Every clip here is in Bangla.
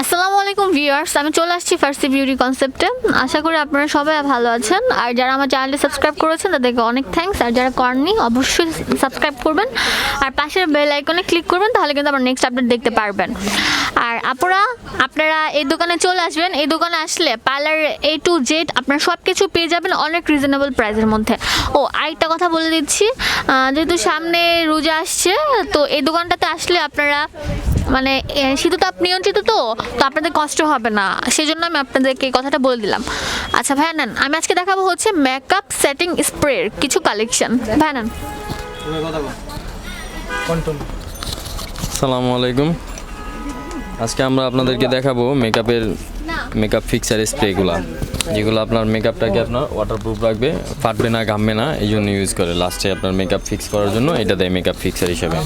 আসসালামু আলাইকুম ভিউয়ার্স, আমি চলে আসছি ফার্সি বিউটি কনসেপ্টে। আশা করি আপনারা সবাই ভালো আছেন। আর যারা আমার চ্যানেলটি সাবস্ক্রাইব করেছেন, তাদেরকে অনেক থ্যাঙ্কস আর যারা করেননি, অবশ্যই সাবস্ক্রাইব করবেন। আর পাশের বেল আইকনে ক্লিক করবেন, তাহলে কিন্তু আমার নেক্সট আপডেট দেখতে পারবেন। আর আপুরা, আপনারা এই দোকানে চলে আসবেন। এই দোকানে আসলে পার্লার এ টু জেড আপনারা সব কিছু পেয়ে যাবেন অনেক রিজনেবল প্রাইসের মধ্যে। ও, আরেকটা কথা বলে দিচ্ছি। যেহেতু সামনে রোজা আসছে, তো এই দোকানটাতে আসলে আপনারা মানে শীততাপ নিয়ন্ত্রিত তো তো আপনাদের কষ্ট হবে না। সেই জন্য আমি আপনাদেরকে এই কথাটা বলে দিলাম। আচ্ছা ভাইয়া নেন, আমি আজকে দেখাবো হচ্ছে মেকআপ সেটিং স্প্রের কিছু কালেকশন ভাইয়া নেন। আসসালামু আলাইকুম। আজকে আমরা আপনাদেরকে দেখাবো মেকআপের মেকআপ ফিক্সার স্প্রেগুলো যেগুলো আপনার মেকআপটাকে আপনার ওয়াটারপ্রুফ রাখবে? ফাটবে না, ঘামবে না, এই জন্য ইউজ করে। লাস্টে আপনার মেকআপ ফিক্স করার জন্য এটা দেয় মেকআপ ফিক্সার হিসেবে।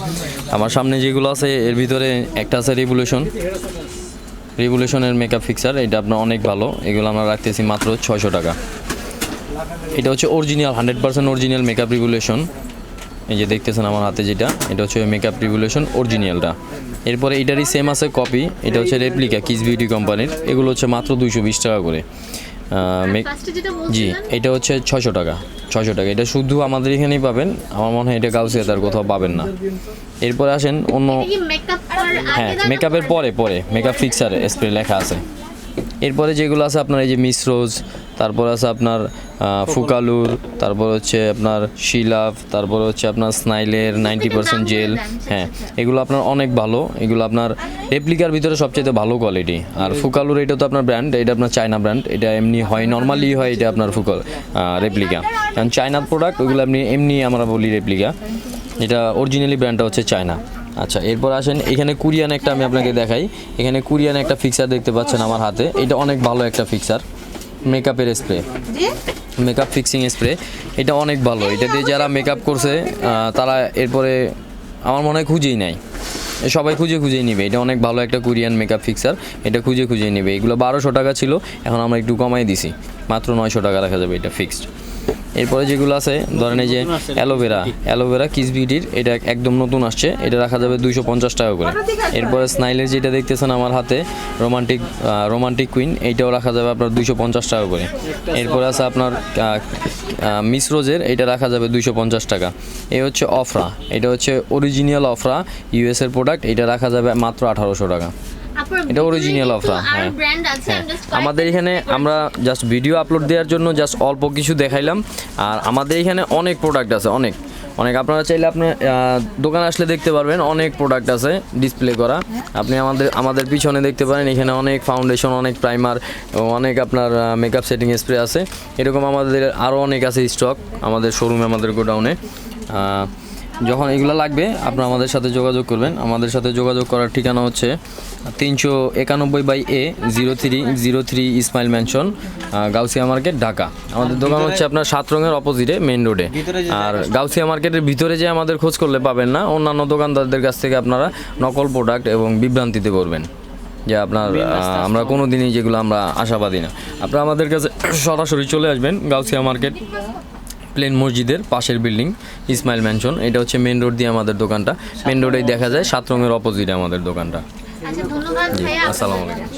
আমার সামনে যেগুলো আছে, এর ভিতরে একটা আছে রেভুলেশন রেভুলেশনের মেকআপ ফিক্সার এটা আপনার অনেক ভালো। এগুলো আমরা রাখতেছি মাত্র ছয়শো টাকা। এটা হচ্ছে original hundred percent original makeup regulation এই যে দেখতেছেন আমার হাতে যেটা, এটা হচ্ছে মেকআপ রেগুলেশন অরিজিনালটা এরপরে এটারই সেম আছে কপি এটা হচ্ছে রেপ্লিকা কিস বিউটি কোম্পানির এগুলো হচ্ছে মাত্র দুইশো বিশ টাকা করে। জি এটা হচ্ছে ছশো টাকা ছশো টাকা। এটা শুধু আমাদের এখানেই পাবেন আমার মনে হয় এটা গাউসিয়া তার কোথাও পাবেন না। এরপরে আসেন অন্য হ্যাঁ মেকআপের পরে পরে মেকআপ ফিক্সার স্প্রে লেখা আছে। এরপরে যেগুলো আছে আপনার এই যে মিসরোজ তারপর আছে আপনার ফুকালুর তারপর হচ্ছে আপনার শিলাভ তারপর হচ্ছে আপনার স্নাইলের নাইনটি পার্সেন্ট জেল। হ্যাঁ এগুলো আপনার অনেক ভালো। এগুলো আপনার রেপ্লিকার ভিতরে সবচেয়ে ভালো কোয়ালিটি আর ফুকালুর এটা তো আপনার ব্র্যান্ড এটা আপনার চায়না ব্র্যান্ড এটা এমনি হয় নর্মালি হয় এটা আপনার ফুকাল রেপ্লিকা কারণ চায়নার প্রোডাক্ট ওইগুলো আপনি এমনি আমরা বলি রেপ্লিকা এটা অরিজিনালি ব্র্যান্ডটা হচ্ছে চায়না আচ্ছা এরপর আসেন এখানে কুরিয়ান একটা আমি আপনাকে দেখাই। এখানে কুরিয়ান একটা ফিক্সার দেখতে পাচ্ছেন আমার হাতে। এটা অনেক ভালো একটা ফিক্সার মেকআপের স্প্রে মেকআপ ফিক্সিং স্প্রে এটা অনেক ভালো। এটা দিয়ে যারা মেকআপ করছে তারা এরপরে আমার মনে হয় খুঁজেই নেয়। সবাই খুঁজে খুঁজেই নিবে। এটা অনেক ভালো একটা কোরিয়ান মেকআপ ফিক্সার এটা খুঁজে খুঁজেই নিবে। এগুলো বারোশো টাকা ছিল। এখন আমরা একটু কমাই দিছি। মাত্র নয়শো টাকা রাখা যাবে এটা ফিক্সড এরপরে যেগুলো আছে ধরেন এই যে অ্যালোভেরা। অ্যালোভেরা কিস বিউটির এটা একদম নতুন আসছে এটা রাখা যাবে দুইশো পঞ্চাশ টাকা করে। এরপরে স্নাইলের যেটা দেখতেছেন আমার হাতে রোমান্টিক রোমান্টিক কুইন এইটাও রাখা যাবে আপনার দুইশো পঞ্চাশ টাকা করে। এরপরে আছে আপনার মিস রোজের এটা রাখা যাবে দুইশো পঞ্চাশ টাকা। এই হচ্ছে অফরা এটা হচ্ছে অরিজিনাল অফরা ইউএস এর প্রোডাক্ট এটা রাখা যাবে মাত্র আঠারোশো টাকা। এটা original offer, হ্যাঁ। হ্যাঁ। আমাদের এখানে আমরা জাস্ট ভিডিও আপলোড দেওয়ার জন্য জাস্ট অল্প কিছু দেখাইলাম। আর আমাদের এখানে অনেক প্রোডাক্ট আছে অনেক। অনেক। আপনারা চাইলে আপনি আহ, দোকানে আসলে দেখতে পারবেন অনেক প্রোডাক্ট আছে ডিসপ্লে করা। আপনি আমাদের আমাদের পিছনে দেখতে পারেন এখানে অনেক ফাউন্ডেশন অনেক প্রাইমার অনেক আপনার মেকআপ সেটিং স্প্রে আছে। এরকম আমাদের আরও অনেক আছে স্টক আমাদের শোরুমে আমাদের গোডাউনে যখন এগুলো লাগবে আপনারা আমাদের সাথে যোগাযোগ করবেন। আমাদের সাথে যোগাযোগ করার ঠিকানা হচ্ছে তিনশো একানব্বই by A zero three zero three Ismail mansion Gausia market Dhaka. আমাদের দোকান হচ্ছে আপনার সাত রঙের অপোজিটে মেন রোডে। আর গাউসিয়া মার্কেটের ভিতরে যে আমাদের খোঁজ করলে পাবেন না অন্যান্য দোকানদারদের কাছ থেকে আপনারা নকল প্রোডাক্ট এবং বিভ্রান্তিতে করবেন যে আপনার আমরা কোনো দিনই যেগুলো আমরা আশাবাদী না। আপনারা আমাদের কাছে সরাসরি চলে আসবেন গাউসিয়া মার্কেট। প্লেন মসজিদের পাশের বিল্ডিং ইসমাইল ম্যানশন। এটা হচ্ছে মেন রোড দিয়ে আমাদের দোকানটা। মেন রোডেই দেখা যায় সাত রঙের অপোজিটে আমাদের দোকানটা। আচ্ছা আসসালামু আলাইকুম।